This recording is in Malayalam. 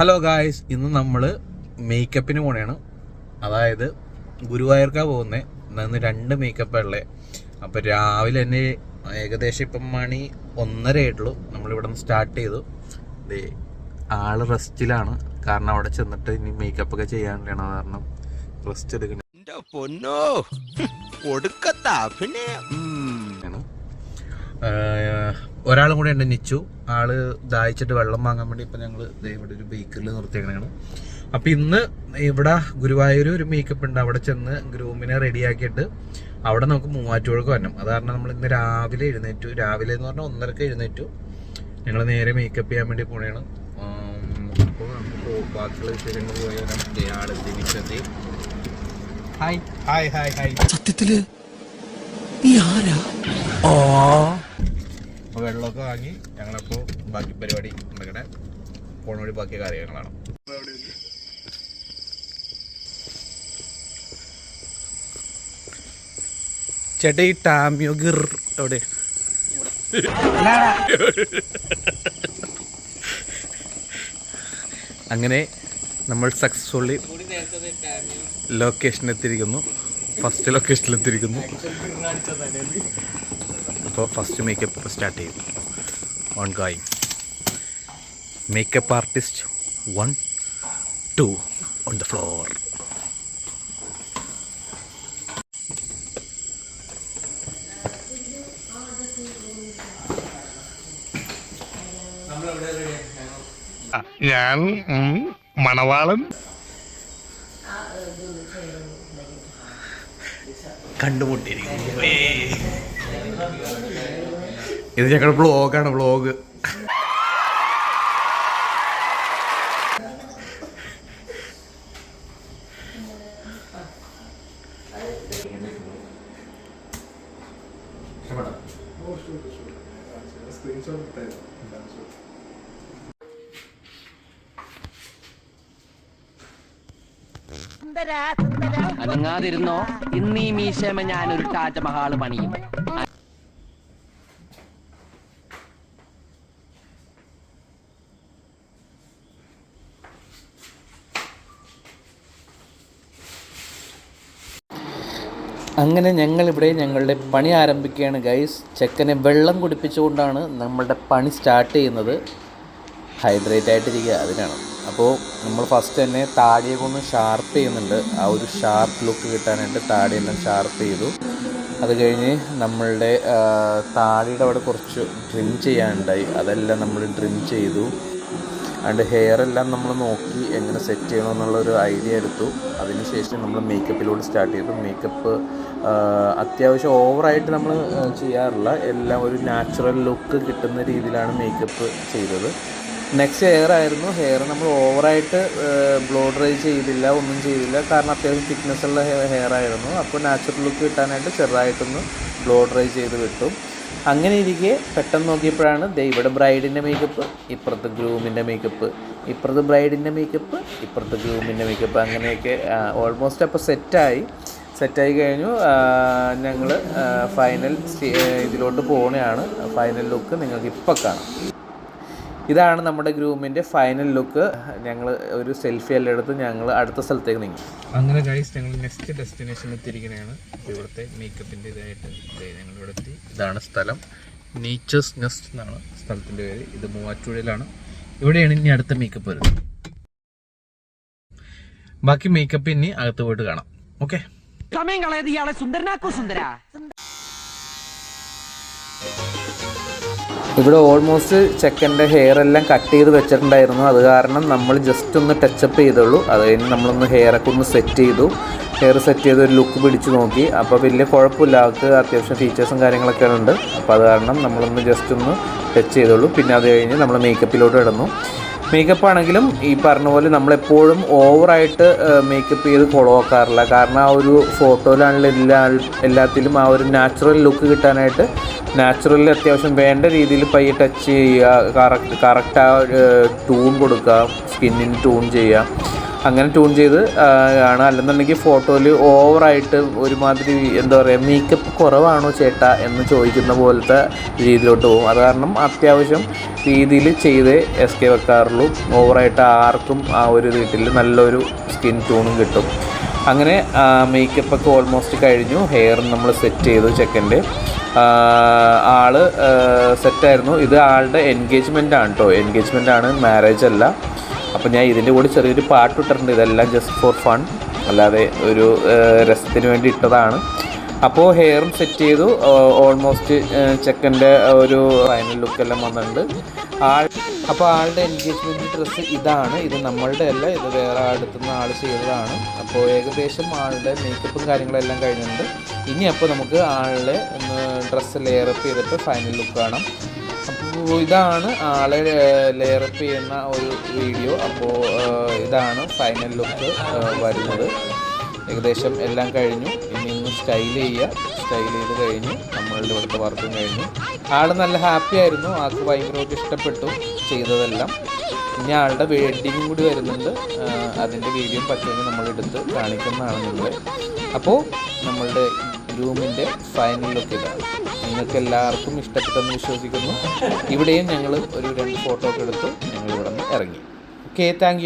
ഹലോ ഗായ്സ് ഇന്ന് നമ്മൾ മേക്കപ്പിന് പോണേണ്. അതായത് ഗുരുവായൂർക്കാ പോകുന്നത് ഇന്ന് രണ്ട് മേക്കപ്പ് ഉള്ളത് അപ്പോൾ രാവിലെ തന്നെ ഏകദേശം ഇപ്പം മണി ഒന്നര ആയിട്ടുള്ളൂ നമ്മളിവിടെ നിന്ന് സ്റ്റാർട്ട് ചെയ്തു. ദേ ആൾ റെസ്റ്റിലാണ് കാരണം അവിടെ ചെന്നിട്ട് ഇനി മേക്കപ്പ് ഒക്കെ ചെയ്യാനുള്ളതാണ് കാരണം റെസ്റ്റ് എടുക്കണം. പൊന്നോ. കൊടുക്കത്ത അഭിനയം. ഒരാളും കൂടി ഉണ്ട് നിച്ചു. ആൾ ദാഹിച്ചിട്ട് വെള്ളം വാങ്ങാൻ വേണ്ടി ഇപ്പൊ ഞങ്ങൾ ദേ ഇവിടെ ഒരു ബേക്കറിൽ നിർത്തിയേക്കണാണ്. അപ്പൊ ഇന്ന് ഇവിടെ ഗുരുവായൂർ ഒരു മേക്കപ്പ് ഉണ്ട്. അവിടെ ചെന്ന് ഗ്രൂമിനെ റെഡിയാക്കിയിട്ട് അവിടെ നമുക്ക് മൂവാറ്റുപുഴക്ക് വരണം. അത് കാരണം നമ്മൾ ഇന്ന് രാവിലെ എഴുന്നേറ്റു. രാവിലെ എന്ന് പറഞ്ഞാൽ ഒന്നരക്ക് എഴുന്നേറ്റു. ഞങ്ങൾ നേരെ മേക്കപ്പ് ചെയ്യാൻ വേണ്ടി പോണേണ്. അപ്പോൾ നമുക്ക് ബാക്കിയുള്ള വിശേഷങ്ങൾ പോയി വരാം. നിശ്ചത്തി ഹായ് ഹായ് ഹായ് ഹായ് സത്യത്തിൽ? നീ ആരാ? അപ്പോൾ വെള്ളമൊക്കെ വാങ്ങി ഞങ്ങളപ്പോൾ ബാക്കി പരിപാടി നടക്കട്ടെ പോണ വഴി ബാക്കി കാര്യങ്ങളാണ്. ചേട്ടാ ഈ ടാമിയോ ഗിർ എവിടെ? അങ്ങനെ നമ്മൾ സക്സസ്ഫുള്ളി ലൊക്കേഷനെത്തിയിരിക്കുന്നു ഫസ്റ്റ് ലൊക്കേഷനിൽ എത്തിയിരിക്കുന്നു. അപ്പോൾ ഫസ്റ്റ് മേക്കപ്പ് സ്റ്റാർട്ട് ചെയ്യും. On going makeup artist one two on the floor ഞാൻ മണവാളൻ. കണ്ടുമുട്ടിയിരിക്കുന്നു ഇത് ഞങ്ങളുടെ ബ്ലോഗാണ് ബ്ലോഗ് അനങ്ങാതിരുന്നോ? ഇന്നീ മീശമ ഞാനൊരു താജ്മഹാൾ പണിയും. അങ്ങനെ ഞങ്ങളിവിടെ ഞങ്ങളുടെ പണി ആരംഭിക്കുകയാണ് ഗൈസ് ചെക്കനെ വെള്ളം കുടിപ്പിച്ചുകൊണ്ടാണ് നമ്മളുടെ പണി സ്റ്റാർട്ട് ചെയ്യുന്നത്. ഹൈഡ്രേറ്റ് ആയിട്ടിരിക്കുക അതിനാണ് അപ്പോൾ നമ്മൾ ഫസ്റ്റ് തന്നെ താടിയെ ഒന്ന് ഷാർപ്പ് ചെയ്യുന്നുണ്ട്. ആ ഒരു ഷാർപ്പ് ലുക്ക് കിട്ടാനായിട്ട് താടിയെല്ലാം ഷാർപ്പ് ചെയ്തു. അത് കഴിഞ്ഞ് നമ്മളുടെ താടിയുടെ അവിടെ കുറച്ച് ഡ്രിം ചെയ്യാനുണ്ടായി. അതെല്ലാം നമ്മൾ ഡ്രിം ചെയ്തു. അതിന്റെ ഹെയർ എല്ലാം നമ്മൾ നോക്കി എങ്ങനെ സെറ്റ് ചെയ്യണം എന്നുള്ളൊരു ഐഡിയ എടുത്തു. അതിനുശേഷം നമ്മൾ മേക്കപ്പിലൂടെ സ്റ്റാർട്ട് ചെയ്തു. മേക്കപ്പ് അത്യാവശ്യം ഓവറായിട്ട് നമ്മൾ ചെയ്യാറില്ല. എല്ലാം ഒരു നാച്ചുറൽ ലുക്ക് കിട്ടുന്ന രീതിയിലാണ് മേക്കപ്പ് ചെയ്തത്. നെക്സ്റ്റ് ഹെയർ ആയിരുന്നു. ഹെയർ നമ്മൾ ഓവറായിട്ട് ബ്ലോ ഡ്രൈ ചെയ്തില്ല ഒന്നും ചെയ്തില്ല. കാരണം അത്യാവശ്യം തിക്നെസ്സുള്ള ഹെയർ ആയിരുന്നു. അപ്പോൾ നാച്ചുറൽ ലുക്ക് കിട്ടാനായിട്ട് ചെറുതായിട്ടൊന്ന് ബ്ലോ ഡ്രൈ ചെയ്ത് വിട്ടു. അങ്ങനെ ഇരിക്കെ പെട്ടെന്ന് നോക്കിയപ്പോഴാണ് ദേ ഇവിടെ ബ്രൈഡിന്റെ മേക്കപ്പ് ഇപ്പുറത്ത് ഗ്രൂമിന്റെ മേക്കപ്പ് ഇപ്പുറത്ത് ബ്രൈഡിന്റെ മേക്കപ്പ് ഇപ്പുറത്ത് ഗ്രൂമിന്റെ മേക്കപ്പ് അങ്ങനെയൊക്കെ ഓൾമോസ്റ്റ് അപ്പോൾ സെറ്റായി. സെറ്റായി കഴിഞ്ഞു. ഞങ്ങൾ ഫൈനൽ ഇതിലോട്ട് പോവുകയാണ് ഫൈനൽ ലുക്ക് നിങ്ങൾക്ക് ഇപ്പോൾ കാണാം. ഇതാണ് നമ്മുടെ ഗ്രൂമിന്റെ ഫൈനൽ ലുക്ക് ഞങ്ങൾ ഒരു സെൽഫി എല്ലാം എടുത്ത് ഞങ്ങൾ അടുത്ത സ്ഥലത്തേക്ക് നീങ്ങി. അങ്ങനെ ഗൈസ് ഞങ്ങൾ നെക്സ്റ്റ് ഡെസ്റ്റിനേഷൻ എത്തിയിരിക്കുന്നതാണ് ഇവിടുത്തെ മേക്കപ്പിന്റെ ഇതായിട്ട് ഞങ്ങൾ ഇവിടെ എത്തി. ഇതാണ് സ്ഥലം. നേച്ചേഴ്സ് നെസ്റ്റ് എന്നാണ് സ്ഥലത്തിന്റെ പേര്. ഇത് മൂവാറ്റുപുഴയിലാണ്. ഇവിടെയാണ് ഇനി അടുത്ത മേക്കപ്പ് വരുന്നത്. ബാക്കി മേക്കപ്പ് ഇനി അകത്ത് പോയിട്ട് കാണാം. ഓക്കെ സമയം കളയത് ഇയാളെ സുന്ദരനാക്കോ സുന്ദര. ഇവിടെ ഓൾമോസ്റ്റ് ചെക്കന്റെ ഹെയർ എല്ലാം കട്ട് ചെയ്ത് വെച്ചിട്ടുണ്ടായിരുന്നു. അത് കാരണം നമ്മൾ ജസ്റ്റ് ഒന്ന് ടച്ചപ്പ് ചെയ്തുള്ളൂ. അത് കഴിഞ്ഞ് നമ്മളൊന്ന് ഹെയറൊക്കെ ഒന്ന് സെറ്റ് ചെയ്തു. ഹെയർ സെറ്റ് ചെയ്ത് ഒരു ലുക്ക് പിടിച്ച് നോക്കി. അപ്പോൾ വലിയ കുഴപ്പമില്ല. അവർക്ക് അത്യാവശ്യം ഫീച്ചേഴ്സും കാര്യങ്ങളൊക്കെ ഉണ്ട്. അപ്പോൾ അത് കാരണം നമ്മളൊന്ന് ജസ്റ്റ് ഒന്ന് ടച്ച് ചെയ്തുള്ളൂ. പിന്നെ അത് കഴിഞ്ഞ് നമ്മൾ മേക്കപ്പിലോട്ട് ഇടുന്നു. മേക്കപ്പ് ആണെങ്കിലും ഈ പറഞ്ഞ പോലെ നമ്മളെപ്പോഴും ഓവറായിട്ട് മേക്കപ്പ് ചെയ്ത് കൊളവാക്കാറില്ല കാരണം ആ ഒരു ഫോട്ടോയിലാണെങ്കിലും എല്ലാ എല്ലാത്തിലും ആ ഒരു നാച്ചുറൽ ലുക്ക് കിട്ടാനായിട്ട് നാച്ചുറലിൽ അത്യാവശ്യം വേണ്ട രീതിയിൽ പയ്യെ ടച്ച് ചെയ്യുക കറക്റ്റ് കറക്റ്റ് ആ ടൂൺ കൊടുക്കുക സ്കിന്നിന് ടൂൺ ചെയ്യുക. അങ്ങനെ ട്യൂൺ ചെയ്ത് ആണ് അല്ലെന്നുണ്ടെങ്കിൽ ഫോട്ടോയിൽ ഓവറായിട്ട് ഒരുമാതിരി എന്താ പറയുക മേക്കപ്പ് കുറവാണോ ചേട്ടാ എന്ന് ചോദിക്കുന്ന പോലത്തെ രീതിയിലോട്ട് പോകും. അത് കാരണം അത്യാവശ്യം രീതിയിൽ ചെയ്തേ എസ് കെ വെക്കാറുള്ളൂ. ഓവറായിട്ട് ആർക്കും ആ ഒരു വീട്ടിൽ നല്ലൊരു സ്കിൻ ട്യൂണും കിട്ടും. അങ്ങനെ മേക്കപ്പ് ഒക്കെ ഓൾമോസ്റ്റ് കഴിഞ്ഞു. ഹെയർ നമ്മൾ സെറ്റ് ചെയ്തു ചെക്കന്റെ. ആൾ സെറ്റായിരുന്നു ഇത് ആളുടെ എൻഗേജ്മെന്റ് ആണ് കേട്ടോ എൻഗേജ്മെന്റ് ആണ് മാരേജ് അല്ല. അപ്പോൾ ഞാൻ ഇതിന്റെ കൂടെ ചെറിയൊരു പാട്ട് ഇട്ടിട്ടുണ്ട്. ഇതെല്ലാം ജസ്റ്റ് ഫോർ ഫൺ അല്ലാതെ ഒരു രസത്തിന് വേണ്ടി ഇട്ടതാണ്. അപ്പോൾ ഹെയറും സെറ്റ് ചെയ്തു. ഓൾമോസ്റ്റ് ചെക്കന്റെ ഒരു ഫൈനൽ ലുക്കെല്ലാം വന്നിട്ടുണ്ട്. ആൾ അപ്പോൾ ആളുടെ എൻഗേജ്മെന്റ് ഡ്രസ്സ് ഇതാണ്. ഇത് നമ്മളുടെ അല്ല. ഇത് വേറെ അടുത്തുനിന്ന് ആൾ ചെയ്തതാണ്. അപ്പോൾ ഏകദേശം ആളുടെ മേക്കപ്പും കാര്യങ്ങളെല്ലാം കഴിഞ്ഞിട്ടുണ്ട്. ഇനി അപ്പോൾ നമുക്ക് ആളുടെ ഡ്രസ്സ് ലെയറപ്പ് ചെയ്തിട്ട് ഫൈനൽ ലുക്ക് കാണാം. അപ്പോൾ ഇതാണ് ആളെ ലെയറപ്പ് ചെയ്യുന്ന ഒരു വീഡിയോ അപ്പോൾ ഇതാണ് ഫൈനൽ ലുക്ക് വരുന്നത്. ഏകദേശം എല്ലാം കഴിഞ്ഞു. ഇനി ഒന്ന് സ്റ്റൈൽ ചെയ്യുക. സ്റ്റൈൽ ചെയ്ത് കഴിഞ്ഞു. നമ്മളുടെ ഇവിടുത്തെ വർക്കും കഴിഞ്ഞു. ആൾ നല്ല ഹാപ്പി ആയിരുന്നു. ആൾക്ക് ഭയങ്കരമായിട്ട് ഇഷ്ടപ്പെട്ടു ചെയ്തതെല്ലാം. ഇനി ആളുടെ വെഡിങ്ങും കൂടി വരുന്നുണ്ട്. അതിന്റെ വീഡിയോ പറ്റുമെങ്കിൽ നമ്മളെടുത്ത് കാണിക്കുന്നതാണ് നിങ്ങളെ. അപ്പോൾ നമ്മളുടെ ഗ്രൂമിന്റെ ഫൈനൽ ലുക്ക് നിങ്ങൾക്ക് എല്ലാവർക്കും ഇഷ്ടപ്പെട്ടെന്ന് വിശ്വസിക്കുന്നു. ഇവിടെയും ഞങ്ങൾ ഒരു രണ്ട് ഫോട്ടോ ഒക്കെ എടുത്തു ഞങ്ങൾ ഇവിടെ നിന്ന് ഇറങ്ങി ഓക്കെ താങ്ക്